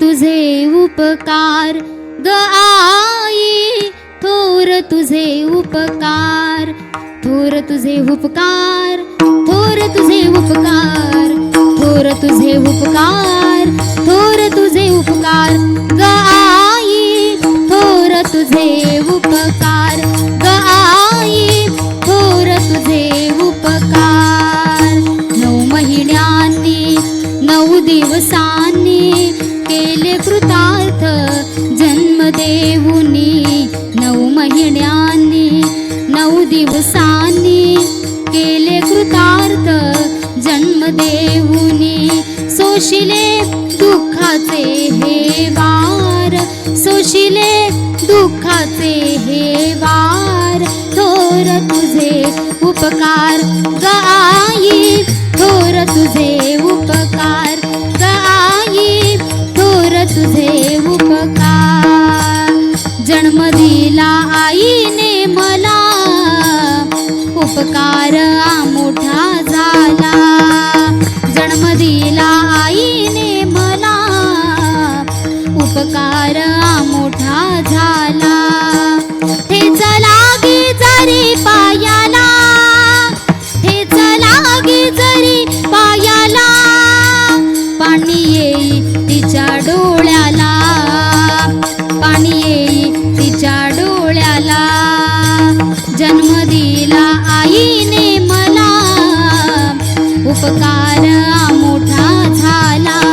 तुझे उपकार. ग आई थोर तुझे उपकार. थोर तुझे उपकार. थोर तुझे उपकार. थोर तुझे उपकार. थोर तुझे उपकार. ग आई थोर तुझे उपकार. ग आई थोर तुझे उपकार. नऊ महिन्यांनी नऊ दिवसांनी महिन्यांनी नऊ दिवसांनी केले कृतार्थ जन्म देऊनी सोशिले दुःखाचे हे वार सोशिले दुःखाचे हे वार. थोर तुझे उपकार गाई थोर तुझे उपकार गाई थोर तुझे दिला आईने मला. उपकार मोठा झाला. दिला आईने मला. उपकार मोठा झाला.